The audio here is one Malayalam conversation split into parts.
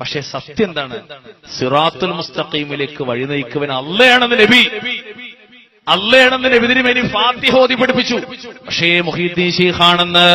പക്ഷെ സത്യം എന്താണ്? സിറാത്തുൽ മുസ്തഖീമിലേക്ക് വഴി നയിക്കുവൻ അല്ലയാണ് നബി. അല്ലയാണെന്ന് നബിതിരുമേനി ഫാത്തിഹോദി പഠിപ്പിച്ചു. പക്ഷേ മുഹീദ്ദീൻ ഷീഖാണെന്ന്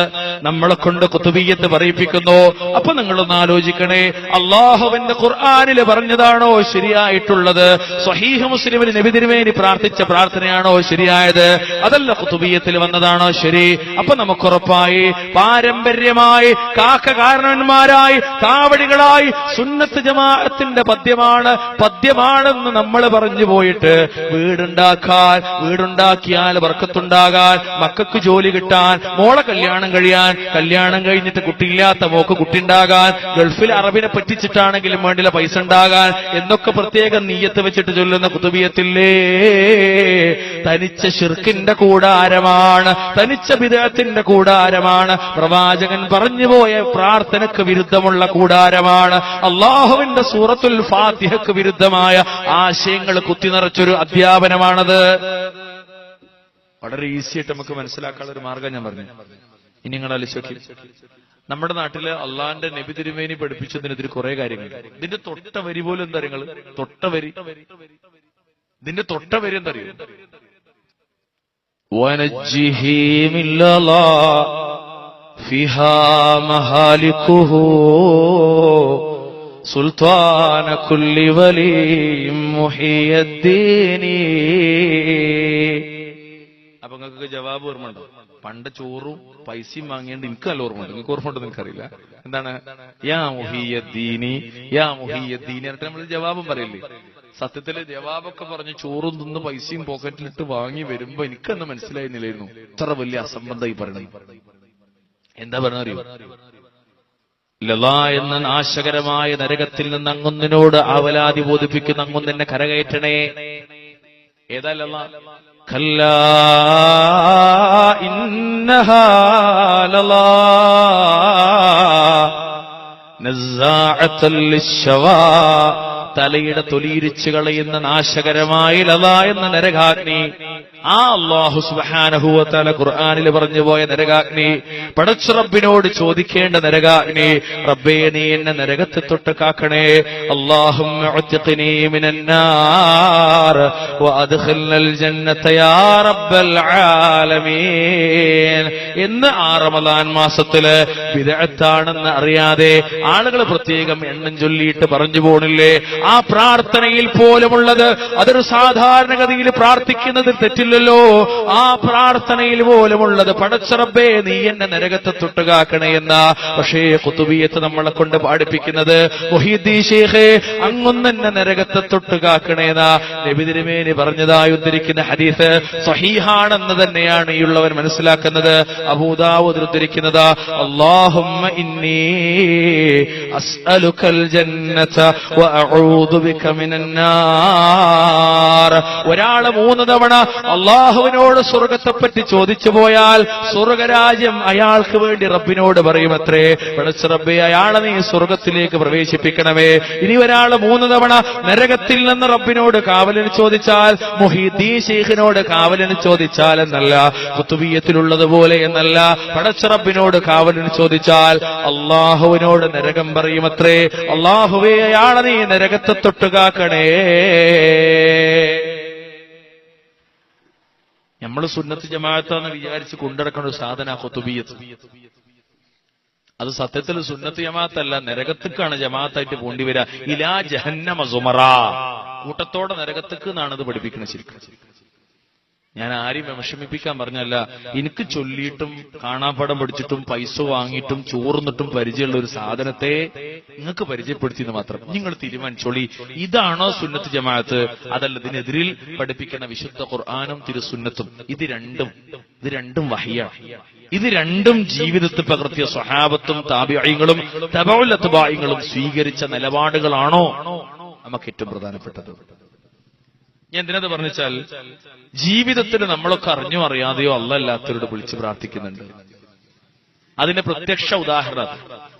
നമ്മളെ കൊണ്ട് കുത്തുബീയത്ത് പറയിപ്പിക്കുന്നു. അപ്പൊ നിങ്ങളൊന്ന് ആലോചിക്കണേ അള്ളാഹുവിന്റെ ഖുർആാനിൽ പറഞ്ഞതാണോ ശരിയായിട്ടുള്ളത്? സ്വഹീഹ് മുസ്ലിമിന് നബിതിരുമേനി പ്രാർത്ഥിച്ച പ്രാർത്ഥനയാണോ ശരിയായത്? അതല്ല കുത്തുബീയത്തിൽ വന്നതാണോ ശരി? അപ്പൊ നമുക്കുറപ്പായി പാരമ്പര്യമായി കാക്ക കാരണന്മാരായി കാവടികളായി സുന്നത്ത് ജമാഅത്തിന്റെ പദ്യമാണ് പദ്യമാണെന്ന് നമ്മൾ പറഞ്ഞു പോയിട്ട് വീടുണ്ടാക്കാൻ വീടുണ്ടാക്കിയാൽ വർക്കത്തുണ്ടാകാൻ മക്കൾക്ക് ജോലി കിട്ടാൻ മോളെ കല്യാണം കഴിയാൻ കല്യാണം കഴിഞ്ഞിട്ട് കുട്ടിയില്ലാത്ത മോക്ക് കുട്ടിയുണ്ടാകാൻ ഗൾഫിൽ അറബിനെ പറ്റിച്ചിട്ടാണെങ്കിലും വേണ്ടില്ല പൈസ ഉണ്ടാകാൻ എന്നൊക്കെ പ്രത്യേക നീയത്ത് വെച്ചിട്ട് ചൊല്ലുന്ന കുതുബിയത്തില്ലേ? തനിച്ച ഷിർക്കിന്റെ കൂടാരമാണ് തനിച്ച വിദേഹത്തിന്റെ കൂടാരമാണ് പ്രവാചകൻ പറഞ്ഞുപോയ പ്രാർത്ഥനക്ക് വിരുദ്ധമുള്ള കൂടാരമാണ്. അള്ളാഹുവിന്റെ സൂറത്തുൽ ഫാത്തിഹക്ക് വിരുദ്ധമായ ആശയങ്ങൾ കുത്തിനിറച്ചൊരു അധ്യാപനമാണത്. വളരെ ഈസി ആയിട്ട് നമുക്ക് മനസ്സിലാക്കാനുള്ള ഒരു മാർഗം ഞാൻ പറഞ്ഞു. ഇനി നിങ്ങൾ അലിശോക്കി നമ്മുടെ നാട്ടിൽ അള്ളാന്റെ നബി തിരുമേനി പഠിപ്പിച്ചതിനെതിരെ കുറെ കാര്യങ്ങൾ. ഇതിന്റെ തൊട്ട വരി പോലും എന്താ നിങ്ങൾ തൊട്ട വരി ഇതിന്റെ തൊട്ട വരി എന്താ അറിയോ? ഫിഹാ മഹാലിക്കുഹോ سلطان كل ولي محي الدين അപ്പൊ നിങ്ങൾക്ക് ജവാബ് ഓർമ്മയുണ്ടോ പണ്ട് ചോറും പൈസയും വാങ്ങിയത് എനിക്ക് നല്ല ഓർമ്മയുണ്ട് നിങ്ങൾക്ക് ഓർമ്മ ഉണ്ടെന്ന് എനിക്കറിയില്ല എന്താണ് യാ മുഹിയദ്ദീനി യാ മുഹിയദ്ദീനി എന്നിട്ട് നമ്മൾ ജവാബും പറയില്ലേ സത്യത്തില് ജവാബൊക്കെ പറഞ്ഞ് ചോറും തിന്ന് പൈസയും പോക്കറ്റിലിട്ട് വാങ്ങി വരുമ്പോ എനിക്കെന്ന് മനസ്സിലായിരുന്നില്ലായിരുന്നു ഇത്ര വലിയ അസംബന്ധം ഈ പറയണത് എന്താ പറഞ്ഞറിയോ ലല എന്ന നാശകരമായ നരകത്തിൽ നിന്ന് അങ്ങൊന്നിനോട് ആവലാതി ബോധിപ്പിക്കുന്ന അങ്ങൊന്നിനെ കരകയറ്റണേ. ഏതാ ലിശ്ശവാ തലയുടെ തൊലിയിരിച്ചു കളയുന്ന നാശകരമായ ലത എന്ന നരകാഗ്നി. ആ അള്ളാഹു സുബാനഹുവത്താല ഖുർആാനിൽ പറഞ്ഞു പോയ നരകാഗ്നി പടച്ചുറബിനോട് ചോദിക്കേണ്ട നരകാഗ്നി റബ്ബേ നീ എന്നെ നരകത്തെ തൊട്ട് കാക്കണേ. അള്ളാഹും എന്ന് ആ റമദാൻ മാസത്തിൽ വിദഗ്ധാണെന്ന് അറിയാതെ ആളുകൾ പ്രത്യേകം എണ്ണം ചൊല്ലിയിട്ട് പറഞ്ഞു പോണില്ലേ? ആ പ്രാർത്ഥനയിൽ പോലുമുള്ളത് അതൊരു സാധാരണഗതിയിൽ പ്രാർത്ഥിക്കുന്നതിൽ തെറ്റില്ലല്ലോ ആ പ്രാർത്ഥനയിൽ പോലുമുള്ളത് പടച്ചറബേ നീ എന്നെ നരകത്തെ തൊട്ടുകാക്കണേ എന്ന. പക്ഷേ കുത്തുബിയത്ത് നമ്മളെ കൊണ്ട് പാടിപ്പിക്കുന്നത് മൊഹീദ്ദീൻ ഷേഖേ അങ്ങൊന്നെന്നെ നരകത്തെ തൊട്ടുകാക്കണേന്ന നബി തിരുമേനി പറഞ്ഞതായി ഉദ്ധരിക്കുന്ന ഹദീസ് സഹീഹാണെന്ന് തന്നെയാണ് ഈ ഉള്ളവൻ മനസ്സിലാക്കുന്നത്. അബൂദാവൂദ് ഉദ്ധരിക്കുന്നത് അല്ലാഹുമ്മ ഇന്നി അസ്അലുക്കൽ ജന്നത ബിക മിനന്നാർ നാർ. ഒരാൾ മൂന്ന് തവണ അള്ളാഹുവിനോട് സ്വർഗത്തെപ്പറ്റി ചോദിച്ചു പോയാൽ സ്വർഗരാജ്യം അയാൾക്ക് വേണ്ടി റബ്ബിനോട് പറയുമത്രേ പടച്ച റബ്ബെ അയാളെ നീ സ്വർഗത്തിലേക്ക് പ്രവേശിപ്പിക്കണമേ. ഇനി ഒരാൾ മൂന്ന് തവണ നരകത്തിൽ നിന്ന് റബ്ബിനോട് കാവലിന് ചോദിച്ചാൽ മുഹീദ്ദീൻ ഷെയ്ഖിനോട് കാവലിന് ചോദിച്ചാൽ എന്നല്ല കുത്തുബീയത്തിലുള്ളതുപോലെ എന്നല്ല പടച്ച റബ്ബിനോട് കാവലിന് ചോദിച്ചാൽ അള്ളാഹുവിനോട് നരകം പറയുമത്രേ അള്ളാഹുവേ അയാളെ നീ നരകത്തെ തൊട്ടുകാക്കണേ. നമ്മൾ സുന്നത്ത് ജമാഅത്താന്ന് വിചാരിച്ച് കൊണ്ടിടക്കുന്ന ഒരു സാധന കൊത്തുബിയത്ത് അത് സത്യത്തിൽ സുന്നത്ത് ജമാഅത്തല്ല നരകത്തുക്കാണ് ജമാഅത്തായിട്ട് പോണ്ടി ഇലാ ജഹന്നമ സുമറ. കൂട്ടത്തോടെ നരകത്തുക്ക് എന്നാണ് ഇത് പഠിപ്പിക്കുന്നത് ശരിക്കും. ഞാൻ ആരെയും വിഷമിപ്പിക്കാൻ പറഞ്ഞല്ല. എനിക്ക് ചൊല്ലിയിട്ടും കാണാപ്പടം പഠിച്ചിട്ടും പൈസ വാങ്ങിയിട്ടും ചോർന്നിട്ടും പരിചയമുള്ള ഒരു സാധനത്തെ നിങ്ങൾക്ക് പരിചയപ്പെടുത്തിയെന്ന് മാത്രം. നിങ്ങൾ തീരുമാനിച്ചോളി ഇതാണോ സുന്നത്ത് ജമാഅത്ത്? അതല്ല ഇതിനെതിരിൽ പഠിപ്പിക്കുന്ന വിശുദ്ധ ഖുർആാനും തിരുസുന്നത്തും. ഇത് രണ്ടും. ഇത് രണ്ടും വഹിയാണ് ഇത് രണ്ടും ജീവിതത്തിൽ പകർത്തിയ സ്വഹാബത്തും താപിയങ്ങളും തബൗലത്തുബായിങ്ങളും സ്വീകരിച്ച നിലപാടുകളാണോ? നമുക്ക് ഏറ്റവും പ്രധാനപ്പെട്ടത്. ഞാൻ എന്തിനത് പറഞ്ഞാൽ ജീവിതത്തിൽ നമ്മളൊക്കെ അറിഞ്ഞോ അറിയാതെയോ അല്ലല്ലാത്തവരോട് വിളിച്ച് പ്രാർത്ഥിക്കുന്നുണ്ട്. അതിന്റെ പ്രത്യക്ഷ ഉദാഹരണം